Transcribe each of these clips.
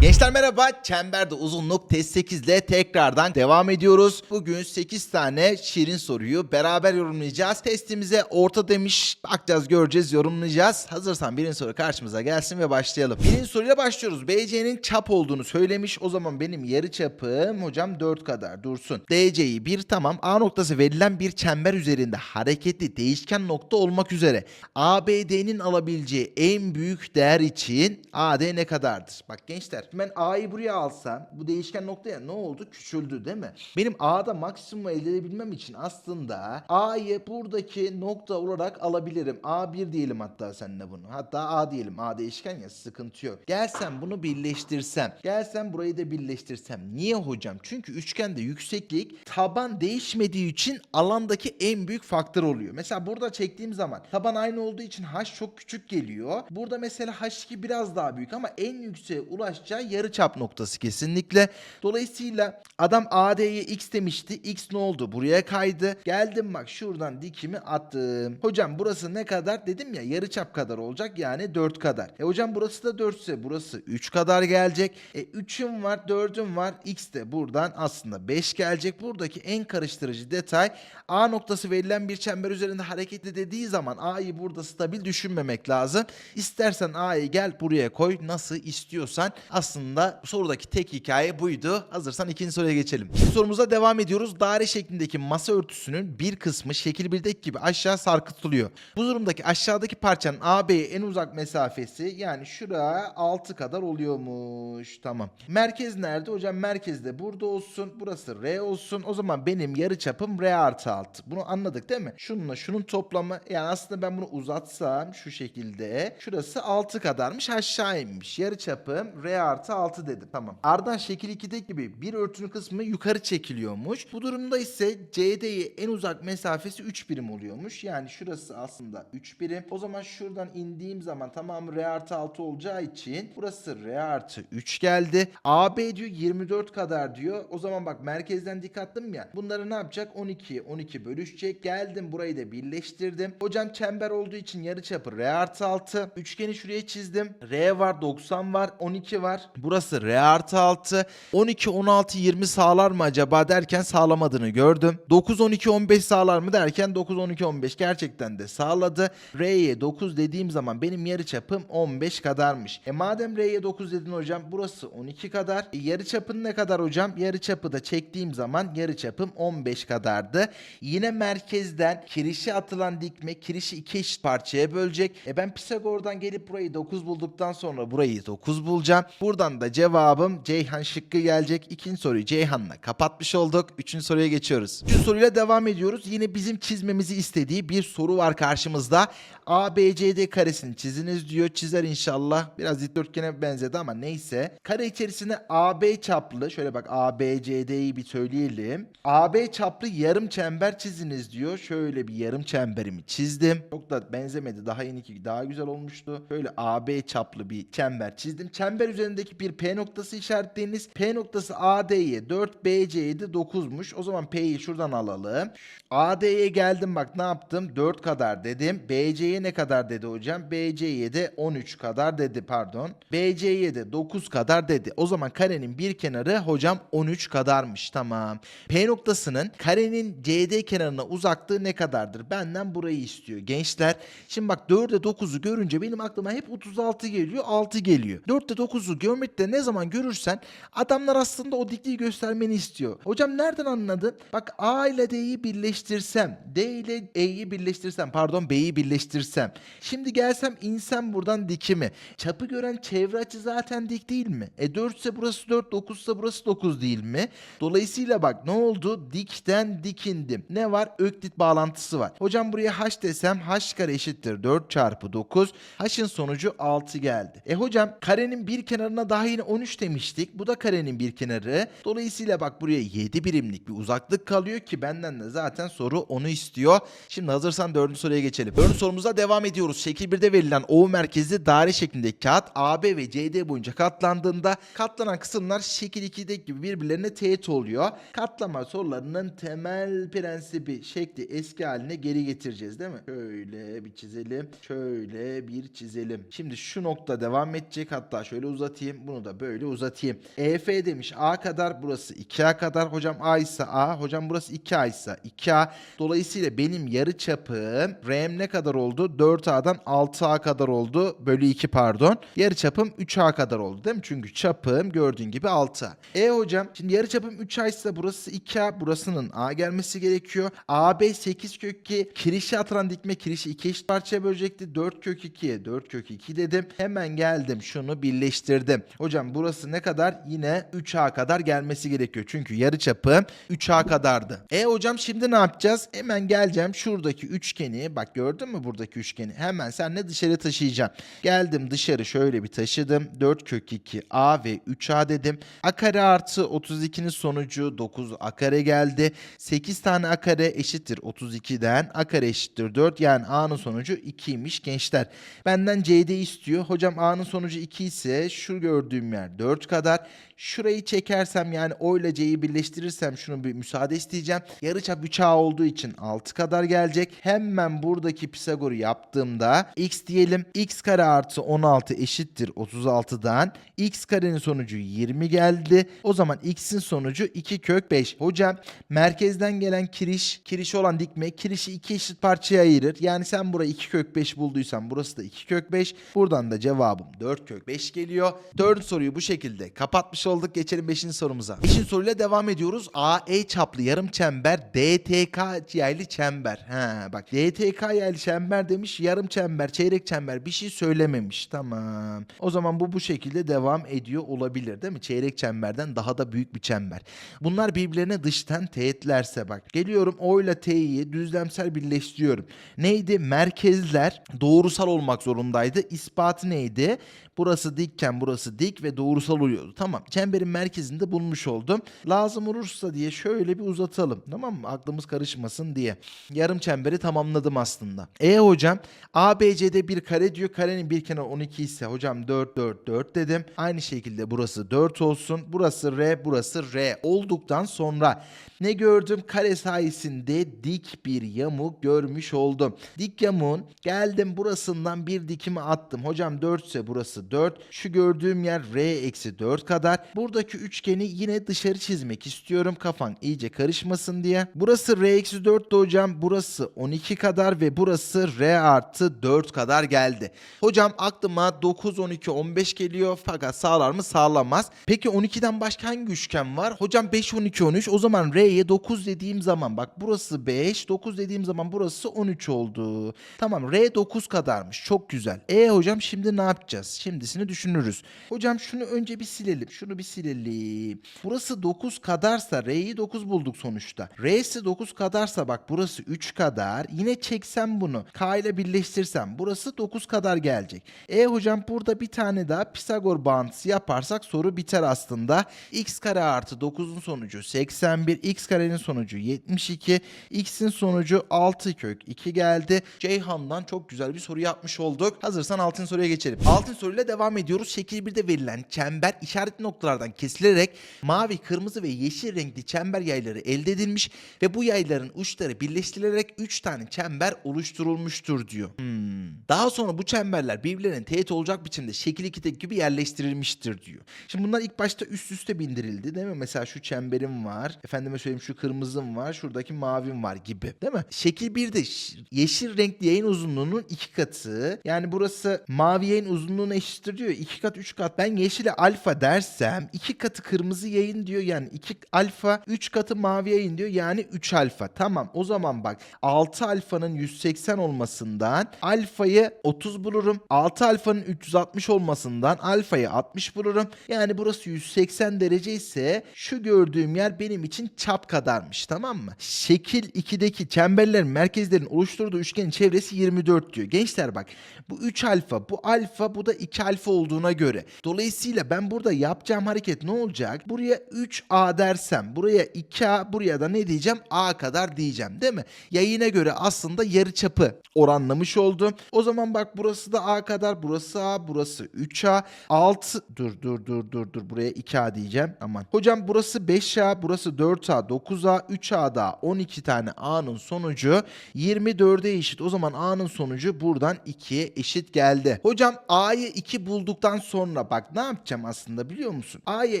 ¿Qué Gençler merhaba. Çemberde uzunluk test 8 ile tekrardan devam ediyoruz. Bugün 8 tane şirin soruyu beraber yorumlayacağız. Testimize orta demiş. Bakacağız, göreceğiz, yorumlayacağız. Hazırsan birinci soru karşımıza gelsin ve başlayalım. Birinci soruyla başlıyoruz. BC'nin çap olduğunu söylemiş. O zaman benim yarı çapım hocam 4 kadar dursun. DC'yi 1 tamam. A noktası verilen bir çember üzerinde hareketli değişken nokta olmak üzere ABD'nin alabileceği en büyük değer için AD ne kadardır? Bak gençler ben A'yı buraya alsam bu değişken noktaya ne oldu? Küçüldü değil mi? Benim A'da maksimum elde edebilmem için aslında A'yı buradaki nokta olarak alabilirim. A1 diyelim hatta seninle bunu. Hatta A diyelim. A değişken ya sıkıntı yok. Gelsem bunu birleştirsem. Gelsem burayı da birleştirsem. Niye hocam? Çünkü üçgende yükseklik taban değişmediği için alandaki en büyük faktör oluyor. Mesela burada çektiğim zaman taban aynı olduğu için H çok küçük geliyor. Burada mesela H2 biraz daha büyük ama en yükseğe ulaşacağı yarı çap noktası kesinlikle. Dolayısıyla adam AD'ye X demişti. X ne oldu? Buraya kaydı. Geldim bak şuradan dikimi attım. Hocam burası ne kadar? Dedim ya yarı çap kadar olacak yani 4 kadar. E hocam burası da 4 ise burası 3 kadar gelecek. E 3'üm var 4'üm var. X de buradan aslında 5 gelecek. Buradaki en karıştırıcı detay A noktası verilen bir çember üzerinde hareketli dediği zaman A'yı burada stabil düşünmemek lazım. İstersen A'yı gel buraya koy nasıl istiyorsan. Aslında sorudaki tek hikaye buydu. Hazırsan ikinci soruya geçelim. İkinci sorumuza devam ediyoruz. Daire şeklindeki masa örtüsünün bir kısmı şekil 1'deki gibi aşağı sarkıtılıyor. Bu durumdaki aşağıdaki parçanın AB'ye en uzak mesafesi yani şuraya 6 kadar oluyormuş. Tamam. Merkez nerede? Hocam merkezde burada olsun. Burası R olsun. O zaman benim yarı çapım R artı 6. Bunu anladık değil mi? Şununla şunun toplamı yani aslında ben bunu uzatsam şu şekilde şurası 6 kadarmış aşağı inmiş. Yarı çapım R artı 6 dedim. Tamam. Ardından şekil 2'deki gibi bir örtünün kısmı yukarı çekiliyormuş. Bu durumda ise CD'ye en uzak mesafesi 3 birim oluyormuş. Yani şurası aslında 3 birim. O zaman şuradan indiğim zaman tamamı R artı 6 olacağı için burası R artı 3 geldi. AB diyor 24 kadar diyor. O zaman bak merkezden dik attım ya. Bunları ne yapacak? 12 12 bölüşecek. Geldim burayı da birleştirdim. Hocam çember olduğu için yarıçapı R artı 6. Üçgeni şuraya çizdim. R var 90 var 12 var. Burası R artı 6. 12 16 20 sağlar mı acaba derken sağlamadığını gördüm. 9 12 15 sağlar mı derken 9 12 15 gerçekten de sağladı. R'ye 9 dediğim zaman benim yarıçapım 15 kadarmış. E madem R'ye 9 dedin hocam burası 12 kadar. E yarıçapın ne kadar hocam? Yarıçapı da çektiğim zaman yarıçapım 15 kadardı. Yine merkezden kirişe atılan dikme kirişi iki eşit parçaya bölecek. E ben Pisagor'dan gelip burayı 9 bulduktan sonra burayı 9 bulacağım. Buradan da cevabım Ceyhan şıkkı gelecek. İkinci soruyu Ceyhan'la kapatmış olduk. Üçüncü soruya geçiyoruz. Üçüncü soruyla devam ediyoruz. Yine bizim çizmemizi istediği bir soru var karşımızda. ABCD karesini çiziniz diyor. Çizer inşallah. Biraz dikdörtgene benzedi ama neyse. Kare içerisine AB çaplı şöyle bak ABCD'yi bir söyleyelim. AB çaplı yarım çember çiziniz diyor. Şöyle bir yarım çemberimi çizdim. Çok da benzemedi. Daha yeniki daha güzel olmuştu. Şöyle AB çaplı bir çember çizdim. Çember üzerindeki bir P noktası işaretleyiniz. P noktası AD'ye 4, BC'ye de 9'muş. O zaman P'yi şuradan alalım. AD'ye geldim bak ne yaptım? 4 kadar dedim. BC'ye ne kadar dedi hocam? BC'ye de 13 kadar dedi pardon. BC'ye de 9 kadar dedi. O zaman karenin bir kenarı hocam 13 kadarmış. Tamam. P noktasının karenin CD kenarına uzaklığı ne kadardır? Benden burayı istiyor. Gençler şimdi bak 4'e 9'u görünce benim aklıma hep 36 geliyor 6 geliyor. 4'te 9'u geometride ne zaman görürsen adamlar aslında o dikliği göstermeni istiyor. Hocam nereden anladın? Bak A ile D'yi birleştirsem, D ile E'yi birleştirsem, pardon B'yi birleştirsem. Şimdi gelsem insem buradan dikimi. Çapı gören çevre açı zaten dik değil mi? E 4 ise burası 4, 9 ise burası 9 değil mi? Dolayısıyla bak ne oldu? Dikten dikindim. Ne var? Öklit bağlantısı var. Hocam buraya h desem h kare eşittir 4 çarpı 9. H'ın sonucu 6 geldi. E hocam karenin bir kenarına daha yine 13 demiştik. Bu da karenin bir kenarı. Dolayısıyla bak buraya 7 birimlik bir uzaklık kalıyor ki benden de zaten soru onu istiyor. Şimdi hazırsan dördüncü soruya geçelim. Dördüncü sorumuza devam ediyoruz. Şekil 1'de verilen O merkezli daire şeklindeki kağıt AB ve CD boyunca katlandığında katlanan kısımlar şekil 2'deki gibi birbirlerine teğet oluyor. Katlama sorularının temel prensibi şekli eski haline geri getireceğiz değil mi? Şöyle bir çizelim. Şöyle bir çizelim. Şimdi şu nokta devam edecek. Hatta şöyle uzatayım. Bunu da böyle uzatayım. EF demiş A kadar burası 2A kadar. Hocam A ise A. Hocam burası 2A ise 2A. Dolayısıyla benim yarı çapım RM ne kadar oldu? 4A'dan 6A kadar oldu. Bölü 2 pardon. Yarı çapım 3A kadar oldu değil mi? Çünkü çapım gördüğün gibi 6A. E hocam şimdi yarı çapım 3A ise burası 2A. Burasının A gelmesi gerekiyor. AB 8 kök 2. Kirişi atılan dikme kirişi 2 eşit parçaya bölecekti. 4 kök 2'ye 4 kök 2 dedim. Hemen geldim şunu birleştirdim. Hocam burası ne kadar? Yine 3A kadar gelmesi gerekiyor. Çünkü yarı çapı 3A kadardı. E hocam şimdi ne yapacağız? Hemen geleceğim şuradaki üçgeni. Bak gördün mü buradaki üçgeni? Hemen senle dışarı taşıyacağım. Geldim dışarı şöyle bir taşıdım. 4 kök 2 A ve 3A dedim. A kare artı 32'nin sonucu 9 A kare geldi. 8 tane A kare eşittir 32'den. A kare eşittir 4. Yani A'nın sonucu 2'ymiş gençler. Benden CD istiyor. Hocam A'nın sonucu 2 ise şu gördüğüm yer 4 kadar. Şurayı çekersem yani O ile C'yi birleştirirsem şunu bir müsaade isteyeceğim. Yarıçap 3A olduğu için 6 kadar gelecek. Hemen buradaki Pisagor'u yaptığımda x diyelim. x kare artı 16 eşittir 36'dan. x karenin sonucu 20 geldi. O zaman x'in sonucu 2 kök 5. Hocam merkezden gelen kiriş, kirişi olan dikme kirişi iki eşit parçaya ayırır. Yani sen burayı 2 kök 5 bulduysan burası da 2 kök 5. Buradan da cevabım 4 kök 5 geliyor. Dördüncü soruyu bu şekilde kapatmış olduk. Geçelim 5. sorumuza. 5. soruyla devam ediyoruz. AE çaplı yarım çember DTK yaylı çember. Ha bak DTK yaylı çember demiş. Yarım çember, çeyrek çember bir şey söylememiş. Tamam. O zaman bu bu şekilde devam ediyor olabilir değil mi? Çeyrek çemberden daha da büyük bir çember. Bunlar birbirlerine dıştan teğetlerse bak. Geliyorum O ile T'yi düzlemsel birleştiriyorum. Neydi? Merkezler doğrusal olmak zorundaydı. İspatı neydi? Burası dikken burası dik ve doğrusal oluyordu. Tamam. Çemberin merkezinde bulmuş oldum. Lazım olursa diye şöyle bir uzatalım. Tamam mı? Aklımız karışmasın diye. Yarım çemberi tamamladım aslında. E hocam ABC'de bir kare diyor. Karenin bir kenarı 12 ise hocam 4 4 4 dedim. Aynı şekilde burası 4 olsun. Burası R, burası R olduktan sonra ne gördüm? Kare sayesinde dik bir yamuk görmüş oldum. Dik yamuğun geldim burasından bir dikimi attım. Hocam 4 ise burası 4. Şu gördüğüm yer R eksi 4 kadar. Buradaki üçgeni yine dışarı çizmek istiyorum. Kafan iyice karışmasın diye. Burası R eksi 4 de hocam. Burası 12 kadar ve burası R artı 4 kadar geldi. Hocam aklıma 9, 12, 15 geliyor fakat sağlar mı sağlamaz. Peki 12'den başka hangi üçgen var? Hocam 5, 12, 13. O zaman R'ye 9 dediğim zaman bak burası 5, 9 dediğim zaman burası 13 oldu. Tamam R 9 kadarmış. Çok güzel. E hocam şimdi ne yapacağız? Şimdisini düşünürüz. Hocam şunu önce bir silelim. Şunu bir silelim. Burası 9 kadarsa R'yi 9 bulduk sonuçta. R'si 9 kadarsa bak burası 3 kadar. Yine çeksem bunu. K ile birleştirsem burası 9 kadar gelecek. E hocam burada bir tane daha Pisagor bağıntısı yaparsak soru biter aslında. x kare artı 9'un sonucu 81. x karenin sonucu 72. x'in sonucu 6 kök 2 geldi. Ceyhan'dan çok güzel bir soru yapmış olduk. Hazırsan altın soruya geçelim. Altın soruyla devam ediyoruz. Şekil 1'de verilen çember işaretli noktalardan kesilerek mavi, kırmızı ve yeşil renkli çember yayları elde edilmiş ve bu yayların uçları birleştirilerek 3 tane çember oluşturulmuştur diyor. Hmm. Daha sonra bu çemberler birbirlerine teğet olacak biçimde şekil 2'deki gibi yerleştirilmiştir diyor. Şimdi bunlar ilk başta üst üste bindirildi değil mi? Mesela şu çemberim var. Efendime söyleyeyim şu kırmızım var. Şuradaki mavim var gibi. Değil mi? Şekil 1'de ş- yeşil renkli yayın uzunluğunun iki katı. Yani burası mavi yayın uzunluğuna eşittir diyor. 2 kat 3 kat. Ben yeşile alfa dersem iki katı kırmızı yayın diyor. Yani 2 alfa 3 katı mavi yayın diyor. Yani 3 alfa. Tamam o zaman bak 6 alfanın 180 olmasından alfayı 30 bulurum. 6 alfanın 360 olmasından alfayı 60 bulurum. Yani burası 180 derece ise şu gördüğüm yer benim için çap kadarmış tamam mı? Şekil 2'deki çemberlerin merkezlerin oluşturduğu üçgenin çevresi 24 diyor. Gençler bak bu 3 alfa bu alfa bu da 2 alfa olduğuna göre. Dolayısıyla ben burada yapacağım hareket ne olacak? Buraya 3A dersem buraya 2A buraya da ne diyeceğim? A kadar diyeceğim değil mi? Yayına göre aslında yarı çapı oranlamış oldum. O zaman bak burası da A kadar burası A burası 3A 6 dur dur dur dur dur buraya 2A diyeceğim aman. Hocam burası 5A burası 4A 9A 3A'da 12 tane A'nın sonucu 24'e eşit. O zaman A'nın sonucu buradan 2'ye eşit geldi. Hocam A'yı 2 bulduktan sonra Bak ne yapacağım aslında biliyor musun? A'ya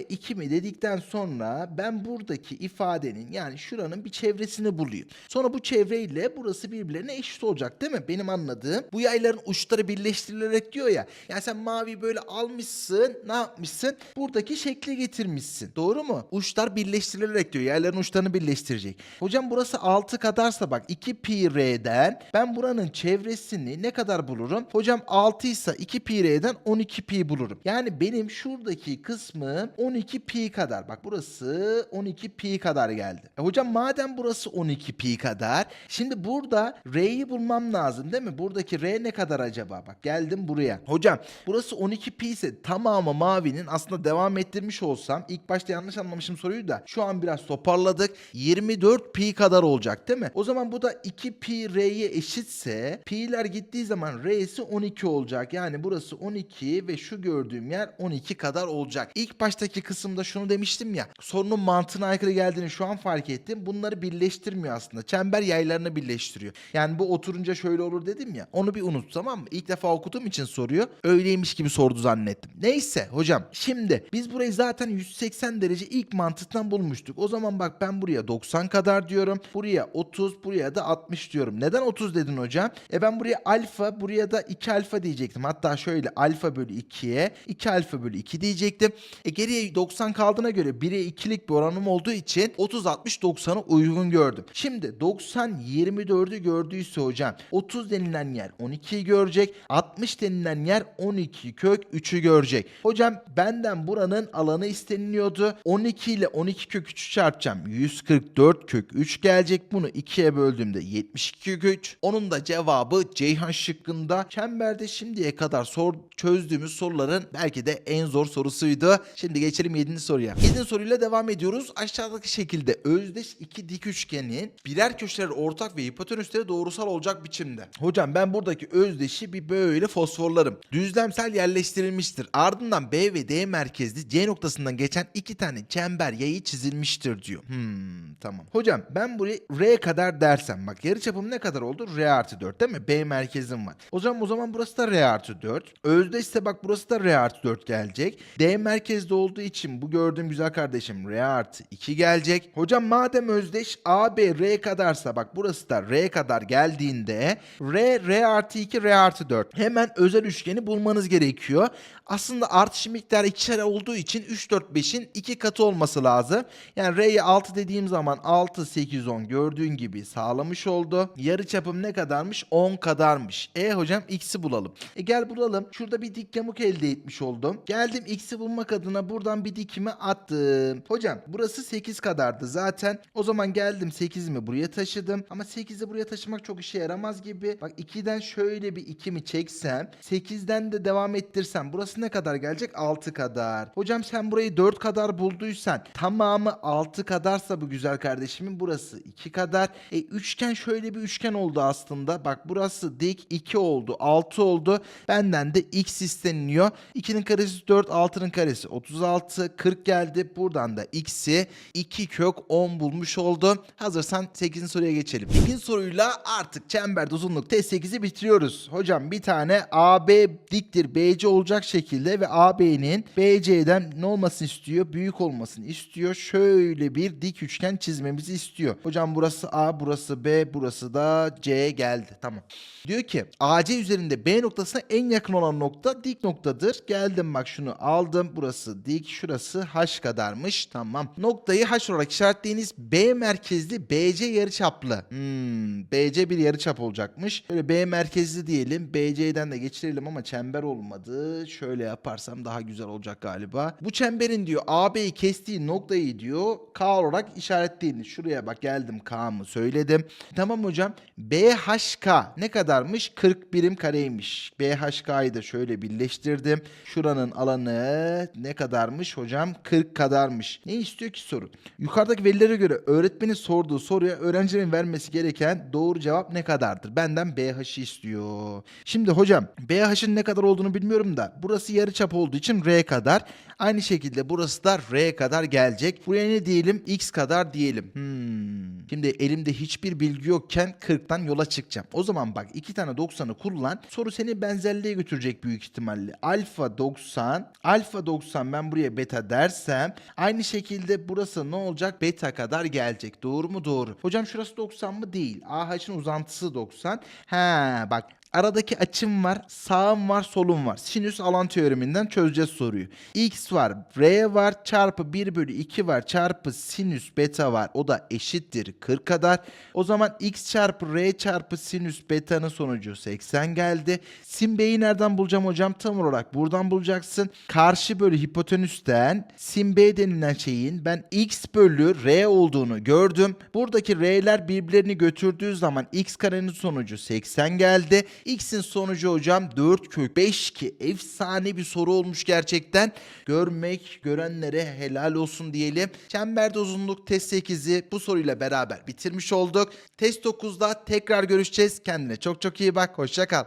2 mi dedikten sonra ben buradaki ifadenin yani şuranın bir çevresini bulayım. Sonra bu çevreyle burası birbirlerine eşit olacak değil mi? Benim anladığım bu yayların uçları birleştirilerek diyor ya. Yani sen mavi böyle almışsın ne yapmışsın? Buradaki şekli getirmişsin. Doğru mu? Uçlar birleştirilerek diyor. Yayların uçlarını birleştirecek. Hocam burası 6 kadarsa bak 2 pi r'den ben buranın çevresini ne kadar bulurum? Hocam 6 ise 2 pi r'den 12 pi bulurum. Yani benim şuradaki kısmım 12 pi kadar. Bak burası 12 pi kadar geldi. E hocam madem burası 12 pi kadar şimdi burada r'yi bulmam lazım değil mi? Buradaki r ne kadar acaba? Bak geldim buraya. Hocam burası 12 pi ise tamamı mavinin aslında devam ettirmiş olsam ilk başta yanlış anlamışım soruyu da şu an biraz toparladık. 24 pi kadar olacak değil mi? O zaman bu da 2 pi r'ye eşitse pi'ler gittiği zaman r'si 12 olacak. Yani burası 12 ve şu gördüğüm yer 12 kadar olacak. İlk baştaki kısımda şunu demiştim ya. Sorunun mantığına aykırı geldiğini şu an fark ettim. Bunları birleştirmiyor aslında. Çember yaylarını birleştiriyor. Yani bu oturunca şöyle olur dedim ya. Onu bir unut tamam mı? İlk defa okuduğum için soruyor. Öyleymiş gibi sordu zannettim. Neyse hocam. Şimdi biz burayı zaten 180 derece ilk mantıktan bulmuştuk. O zaman bak ben buraya 90 kadar diyorum. Buraya 30, buraya da 60 diyorum. Neden 30 dedin hocam? E ben buraya alfa, buraya da 2 alfa diyecektim. Hatta şöyle alfa bölü 2'ye 2 alfa bölü 2 diyecektim. E geriye 90 kaldığına göre 1'e 2'lik bir oranım olduğu için 30, 60, 90'ı uygun gördüm. Şimdi 90, 24'ü gördüyse hocam 30 denilen yer 12'yi görecek. 60 denilen yer 12 kök 3'ü görecek. Hocam benden buranın alanı isteniliyordu. 12 ile 12 kök 3'ü çarpacağım. 144 kök 3 gelecek. Bunu 2'ye böldüğümde 72 kök 3. Onun da cevabı Ceyhan şıkkında. Çemberde şimdiye kadar sor, çözdüğümüz soruların belki de en zor sorusuydu. Şimdi geçelim 7. soruya. 7. soruyla devam ediyoruz. Aşağıdaki şekilde özdeş iki dik üçgenin birer köşeleri ortak ve hipotenüsleri doğrusal olacak biçimde. Hocam ben buradaki özdeşi bir böyle fosforlarım. Düzlemsel yerleştirilmiştir. Ardından B ve D merkezli C noktasından geçen iki tane çember yayı çizilmiştir diyor. Hmm, tamam. Hocam ben buraya R kadar dersem bak yarıçapım ne kadar oldu? R artı 4 değil mi? B merkezim var. O zaman o zaman burası da R artı 4. Özdeşse bak burası da R artı 4 gelecek. D merkezde olduğu için bu gördüğüm güzel kardeşim R artı 2 gelecek. Hocam madem özdeş AB R kadarsa bak burası da R kadar geldiğinde R R artı 2 R artı 4. Hemen özel üçgeni bulmanız gerekiyor. Aslında artışı miktarı ikişer olduğu için 3, 4, 5'in 2 katı olması lazım. Yani R'ye 6 dediğim zaman 6, 8, 10 gördüğün gibi sağlamış oldu. Yarı çapım ne kadarmış? 10 kadarmış. E hocam x'i bulalım. E gel bulalım. Şurada bir dik yamuk elde etmiş oldum. Geldim x'i bulmak adına buradan bir dikimi attım. Hocam burası 8 kadardı zaten. O zaman geldim 8'imi buraya taşıdım. Ama 8'i buraya taşımak çok işe yaramaz gibi. Bak 2'den şöyle bir 2'mi çeksem. 8'den de devam ettirsem. Burası ne kadar gelecek? 6 kadar. Hocam sen burayı 4 kadar bulduysan tamamı 6 kadarsa bu güzel kardeşimin burası 2 kadar. E üçgen şöyle bir üçgen oldu aslında. Bak burası dik 2 oldu 6 oldu. Benden de x isteniliyor. 2'nin karesi 4 6'nın karesi 36 40 geldi. Buradan da x'i 2 kök 10 bulmuş oldu. Hazırsan 8. soruya geçelim. 8. soruyla artık çemberde uzunluk test 8'i bitiriyoruz. Hocam bir tane AB diktir BC olacak şekilde ve AB'nin BC'den ne olmasını istiyor? Büyük olmasını istiyor. Şöyle bir dik üçgen çizmemizi istiyor. Hocam burası A, burası B, burası da C geldi. Tamam. Diyor ki AC üzerinde B noktasına en yakın olan nokta dik noktadır. Geldim bak şunu aldım. Burası dik, şurası H kadarmış. Tamam. Noktayı H olarak işaretleyiniz. B merkezli BC yarıçaplı. Hmm, BC bir yarıçap olacakmış. Şöyle B merkezli diyelim. BC'den de geçirelim ama çember olmadı. Şöyle yaparsam daha güzel olacak galiba. Bu çemberin diyor AB'yi kestiği noktayı diyor K olarak işaretleyiniz. Şuraya bak geldim K'mı söyledim. Tamam hocam. BHK ne kadarmış? 40 birim kareymiş. BHK'yı da şöyle birleştirdim. Şuranın alanı ne kadarmış hocam? 40 kadarmış. Ne istiyor ki soru? Yukarıdaki verilere göre öğretmenin sorduğu soruya öğrencilerin vermesi gereken doğru cevap ne kadardır? Benden BH'ı istiyor. Şimdi hocam BH'ın ne kadar olduğunu bilmiyorum da burası yarıçap olduğu için R kadar. Aynı şekilde burası da R kadar gelecek. Buraya ne diyelim? X kadar diyelim. Hmm. Şimdi elimde hiçbir bilgi yokken 40'tan yola çıkacağım. O zaman bak iki tane 90'ı kullan. Soru seni benzerliğe götürecek büyük ihtimalle. Alfa 90. Alfa 90 ben buraya beta dersem aynı şekilde burası ne olacak? Beta kadar gelecek. Doğru mu? Doğru. Hocam şurası 90 mı? Değil. AH'ın uzantısı 90. Ha bak Aradaki açım var, sağım var, solum var. Sinüs alan teoreminden çözeceğiz soruyu. X var, R var, çarpı 1 bölü 2 var, çarpı sinüs beta var. O da eşittir 40 kadar. O zaman X çarpı R çarpı sinüs beta'nın sonucu 80 geldi. Sin B'yi nereden bulacağım hocam? Tam olarak buradan bulacaksın. Karşı bölü hipotenüsten sin B denilen şeyin ben X bölü R olduğunu gördüm. Buradaki R'ler birbirlerini götürdüğü zaman X karenin sonucu 80 geldi. X'in sonucu hocam 4 kök 5 ki efsane bir soru olmuş gerçekten. Görmek, görenlere helal olsun diyelim. Çemberde uzunluk test 8'i bu soruyla beraber bitirmiş olduk. Test 9'da tekrar görüşeceğiz. Kendine çok çok iyi bak. Hoşça kal.